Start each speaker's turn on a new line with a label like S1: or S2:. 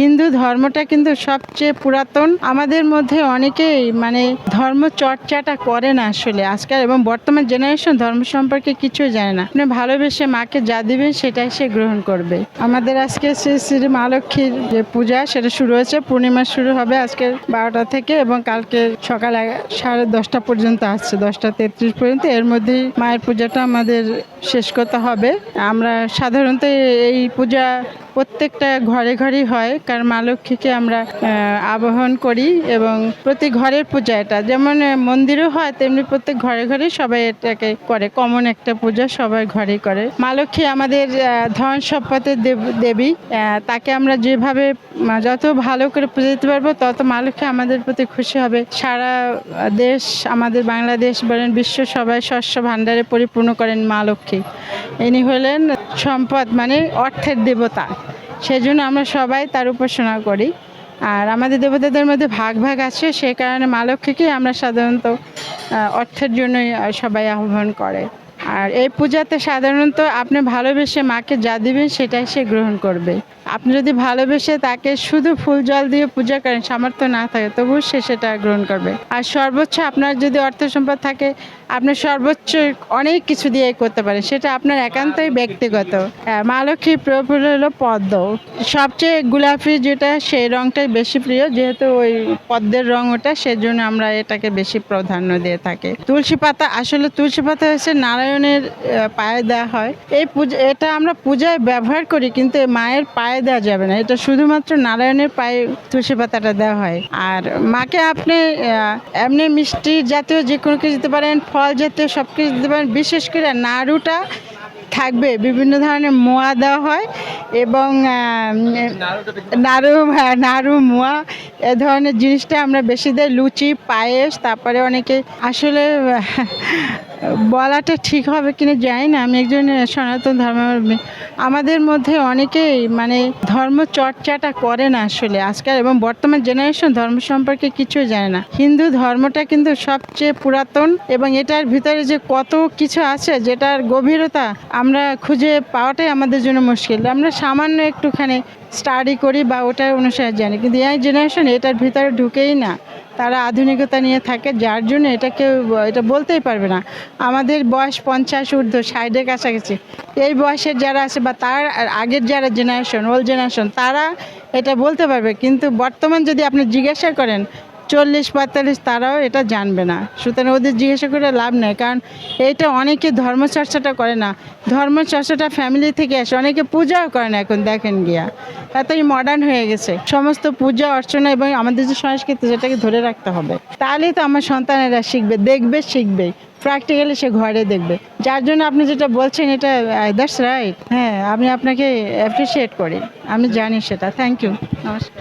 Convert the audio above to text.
S1: হিন্দু ধর্মটা কিন্তু সবচেয়ে পুরাতন। আমাদের মধ্যে অনেকেই মানে ধর্ম চর্চাটা করে না আসলে আজকাল এবং বর্তমান জেনারেশন ধর্ম সম্পর্কে কিছুই জানে না। আপনি ভালোবেসে মাকে যা দিবেন সেটাই সে গ্রহণ করবে। আমাদের আজকে শ্রী শ্রী মা লক্ষ্মীর যে পূজা সেটা শুরু হয়েছে। পূর্ণিমা শুরু হবে আজকে বারোটা থেকে এবং কালকে সকাল সাড়ে দশটা পর্যন্ত আসছে, দশটা তেত্রিশ পর্যন্ত। এর মধ্যেই মায়ের পূজাটা আমাদের শেষ করতে হবে। আমরা সাধারণত এই পূজা প্রত্যেকটা ঘরে ঘরেই হয়, কারণ মা লক্ষ্মীকে আমরা আবাহন করি এবং প্রতি ঘরের পূজা এটা যেমন মন্দিরও হয়, তেমনি প্রত্যেক ঘরে ঘরেই সবাই এটাকে করে, কমন একটা পূজা সবাই ঘরেই করে। মা লক্ষ্মী আমাদের ধন সম্পদের দেব- দেবী তাকে আমরা যেভাবে যত ভালো করে পুজো দিতে পারব, তত মা লক্ষ্মী আমাদের প্রতি খুশি হবে। সারা দেশ, আমাদের বাংলাদেশ বলেন, বিশ্ব সবাই শস্য ভাণ্ডারে পরিপূর্ণ করেন মা লক্ষ্মী। ইনি হলেন সম্পদ মানে অর্থের দেবতা। সেই জন্য আমরা সবাই তার উপাসনা করি। আর আমাদের দেবতাদের মধ্যে ভাগ ভাগ আছে, সে কারণে মা লক্ষ্মীকেই আমরা সাধারণত অর্থের জন্যই সবাই আহ্বান করে। আর এই পূজাতে সাধারণত আপনি ভালোবেসে মাকে যা দিবেন সেটাই সে গ্রহণ করবে। আপনি যদি ভালোবেসে তাকে শুধু ফুল জল দিয়ে পূজা করেন সামর্থ্য না থাকে তবুও সে সেটা গ্রহণ করবে। আর সর্বোচ্চ আপনার যদি অর্থ সম্পদ থাকে আপনি সর্বোচ্চ অনেক কিছু দিয়ে করতে পারেন। সেটা আপনার একান্তই ব্যক্তিগত। হ্যাঁ, মা লক্ষ্মীর প্রিয় ফুল হলো পদ্ম। সবচেয়ে গোলাপি যেটা সেই রংটাই বেশি প্রিয়। যেহেতু ওই পদ্মের রং ওটা সেজন্য আমরা এটাকে বেশি প্রাধান্য দিয়ে থাকি। তুলসী পাতা আসলে তুলসী পাতা হচ্ছে নারায়ণের পায়ে দেওয়া হয়। এই পূজা এটা আমরা পূজায় ব্যবহার করি কিন্তু মায়ের পায়ে দেওয়া যাবে না। এটা শুধুমাত্র নারায়ণের পায়ে তুলসী পাতাটা দেওয়া হয়। আর মাকে আপনি এমনি মিষ্টি জাতীয় যে কোনো কিছু দিতে পারেন, ফল জাতীয় সব কিছু দিতে পারেন। বিশেষ করে নাড়ুটা থাকবে, বিভিন্ন ধরনের মোয়া দেওয়া হয় এবং নাড়ু হ্যাঁ নাড়ু, মোয়া, এ ধরনের জিনিসটা আমরা বেশি দেয় লুচি, পায়েস, তারপরে অনেকে আসলে বলাটা ঠিক হবে কিনা জানি না। আমি একজন সনাতন ধর্মাবলম্বী। আমাদের মধ্যে অনেকেই মানে ধর্ম চর্চাটা করে না আসলে আজকাল এবং বর্তমান জেনারেশন ধর্ম সম্পর্কে কিছু জানে না। হিন্দু ধর্মটা কিন্তু সবচেয়ে পুরাতন এবং এটার ভিতরে যে কত কিছু আছে যেটার গভীরতা আমরা খুঁজে পাওয়াটাই আমাদের জন্য মুশকিল। আমরা সামান্য একটুখানি স্টাডি করি বা ওটার অনুসারে জানি। কিন্তু এই জেনারেশন এটার ভিতরে ঢুকেই না। তারা আধুনিকতা নিয়ে থাকে, যার জন্য এটা কেউ এটা বলতেই পারবে না। আমাদের বয়স পঞ্চাশ ঊর্ধ্ব, ষাটের কাছাকাছি। এই বয়সের যারা আছে বা তার আগের যারা জেনারেশন ওল্ড জেনারেশন তারা এটা বলতে পারবে। কিন্তু বর্তমান যদি আপনি জিজ্ঞাসা করেন চল্লিশ পঁয়তাল্লিশ তারাও এটা জানবে না। সুতরাং ওদের জিজ্ঞাসা করে লাভ নেই, কারণ এটা অনেকে ধর্মচর্চাটা করে না। ধর্মচর্চাটা ফ্যামিলি থেকে আসে, অনেকে পূজাও করে না এখন, দেখেন গিয়া। এতই মডার্ন হয়ে গেছে। সমস্ত পূজা, অর্চনা এবং আমাদের যে সংস্কৃতি, সেটাকে ধরে রাখতে হবে। তাহলেই তো আমার সন্তানেরা শিখবে, দেখবে, শিখবে। প্র্যাকটিক্যালি সে ঘরে দেখবে। যার জন্য আপনি যেটা বলছেন, এটা দ্যাটস রাইট হ্যাঁ আমি আপনাকে অ্যাপ্রিসিয়েট করি। আমি জানি সেটা। থ্যাংক ইউ নমস্কার।